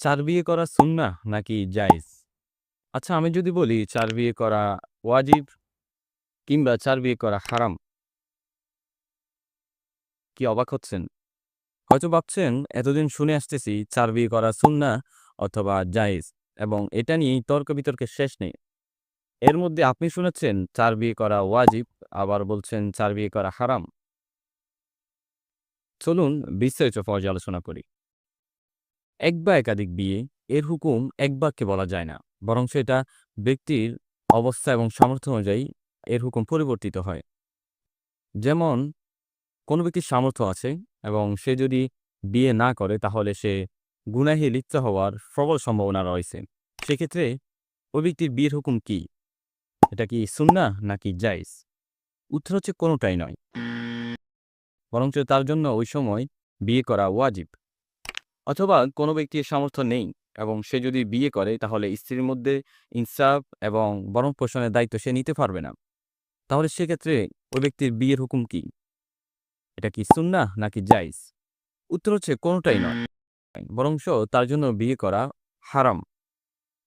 চার বিয়ে করা সুন্নাহ নাকি জায়েজ? আচ্ছা আমি যদি বলি চার বিয়ে করা ওয়াজিব কিংবা চার বিয়ে করা হারাম। কি অবাক হচ্ছেন? হয়তো ভাবছেন, এতদিন শুনে আসতেছি চার বিয়ে করা সুন্নাহ অথবা জায়েজ এবং এটা নিয়েই তর্ক-বিতর্কের শেষ নেই। এর মধ্যে আপনি শুনেছেন চার বিয়ে করা ওয়াজিব, আবার বলছেন চার বিয়ে করা হারাম। চলুন বিস্তারিত পর্যালোচনা করি। এক বা একাধিক বিয়ে, এর হুকুম এক বাক্যে বলা যায় না। বরঞ্চ এটা ব্যক্তির অবস্থা এবং সামর্থ্য অনুযায়ী এর হুকুম পরিবর্তিত হয়। যেমন, কোনো ব্যক্তির সামর্থ্য আছে এবং সে যদি বিয়ে না করে, তাহলে সে গুনাহে লিপ্ত হওয়ার প্রবল সম্ভাবনা রয়েছে। সেক্ষেত্রে ওই ব্যক্তির বিয়ের হুকুম কি? এটা কি সুন্না নাকি জাইজ উত্তর হচ্ছে কোনোটাই নয়। বরঞ্চ তার জন্য ওই সময় বিয়ে করা ওয়াজিব। অথবা কোনো ব্যক্তির সামর্থ্য নেই এবং সে যদি বিয়ে করে, তাহলে স্ত্রীর মধ্যে ইনসাফ এবং বরং পোষণের দায়িত্ব সে নিতে পারবে না। তাহলে সেক্ষেত্রে ওই ব্যক্তির বিয়ের হুকুম কি? এটা কি সুন্না নাকি জাইজ উত্তর হচ্ছে কোনোটাই নয়। বরংশ তার জন্য বিয়ে করা হারাম।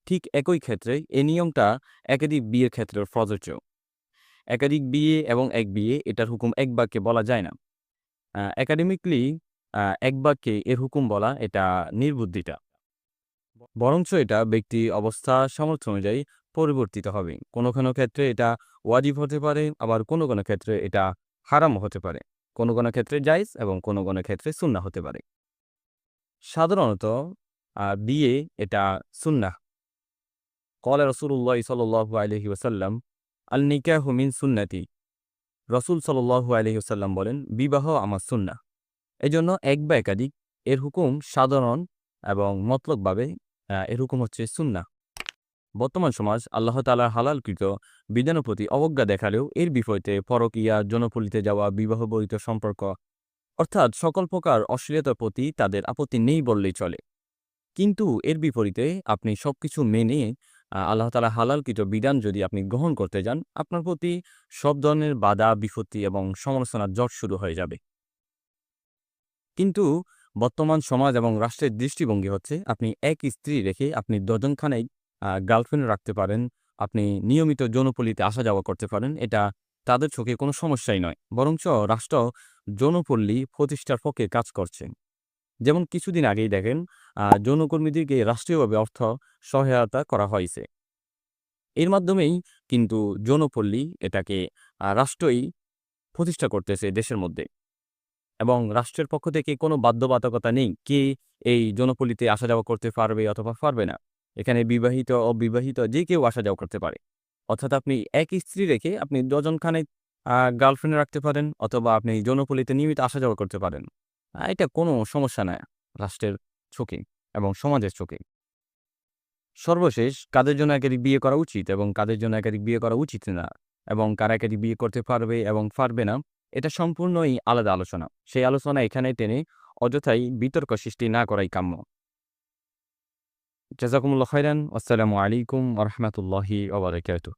ঠিক একই ক্ষেত্রে এই নিয়মটা একাধিক বিয়ের ক্ষেত্রে প্রযোজ্য। একাধিক বিয়ে এবং এক বিয়ে, এটার হুকুম এক বাক্যে বলা যায় না। একাডেমিকলি এক বাক্যে এর হুকুম বলা এটা নির্বুদ্ধিতা। বরঞ্চ এটা ব্যক্তি অবস্থা, সামর্থ্য অনুযায়ী পরিবর্তিত হবে। কোনো কোনো ক্ষেত্রে এটা ওয়াজিব হতে পারে, আবার কোনো কোনো ক্ষেত্রে এটা হারাম হতে পারে। কোনো কোনো ক্ষেত্রে জাইজ এবং কোনো কোনো ক্ষেত্রে সুন্না হতে পারে। সাধারণত বিয়ে এটা সুন্না কল রসুল্লাহ সাল্লাহ আলহি ওসাল্লাম আল নিকাহ মিন সুন্নাতি। রসুল সাল্লাহ আলহি ওসাল্লাম বলেন, বিবাহ আমার সুন্না এজন্য এক বা একাধিক এর হুকুম সাধারণ এবং মতলকভাবে এর হুকুম হচ্ছে সুন্না বর্তমান সমাজ আল্লাহ তালার হালালকৃত বিধানের প্রতি অবজ্ঞা দেখালেও এর বিপরীতে পরকীয়া জনপল্লিতে যাওয়া বিবাহ বহিত সম্পর্ক, অর্থাৎ সকল প্রকার অশ্লীলতার প্রতি তাদের আপত্তি নেই বললেই চলে। কিন্তু এর বিপরীতে আপনি সবকিছু মেনে আল্লাহ তালা হালালকৃত বিধান যদি আপনি গ্রহণ করতে যান, আপনার প্রতি সব ধরনের বাধা, বিপত্তি এবং সমালোচনার জট শুরু হয়ে যাবে। কিন্তু বর্তমান সমাজ এবং রাষ্ট্রের দৃষ্টিভঙ্গি হচ্ছে আপনি এক স্ত্রী রেখে আপনি ডজনখানেক গার্লফ্রেন্ড রাখতে পারেন, আপনি নিয়মিত যৌনপল্লিতে আসা যাওয়া করতে পারেন, এটা তাদের চোখে কোনো সমস্যাই নয়। বরঞ্চ রাষ্ট্র যৌনপল্লী প্রতিষ্ঠার পক্ষে কাজ করছে। যেমন কিছুদিন আগেই দেখেন যৌনকর্মীদেরকে রাষ্ট্রীয়ভাবে অর্থ সহায়তা করা হয়েছে। এর মাধ্যমেই কিন্তু যৌনপল্লী এটাকে রাষ্ট্রই প্রতিষ্ঠা করতেছে দেশের মধ্যে। এবং রাষ্ট্রের পক্ষ থেকে কোনো বাধ্যবাধকতা নেই কে এই জনপল্লিতে আসা যাওয়া করতে পারবে অথবা পারবে না। এখানে বিবাহিত, অবিবাহিত যে কেউ আসা যাওয়া করতে পারে। অর্থাৎ আপনি এক স্ত্রী রেখে আপনি ডজনখানে গার্লফ্রেন্ড রাখতে পারেন অথবা আপনি জনপল্লিতে নিয়মিত আসা যাওয়া করতে পারেন। এটা কোনো সমস্যা নয় রাষ্ট্রের চোখে এবং সমাজের চোখে। সর্বশেষ, কাদের জন্য একাধিক বিয়ে করা উচিত এবং কাদের জন্য একাধিক বিয়ে করা উচিত না এবং কারা একাধিক বিয়ে করতে পারবে এবং পারবে না এটা সম্পূর্ণই আলাদা আলোচনা। সেই আলোচনা এখানে টেনে অযথাই বিতর্ক সৃষ্টি না করাই কাম্য। জাজাকুমুল্লা খৈরান আসসালামু আলাইকুম রহমতুল্লাহি ওবরাকাতুহ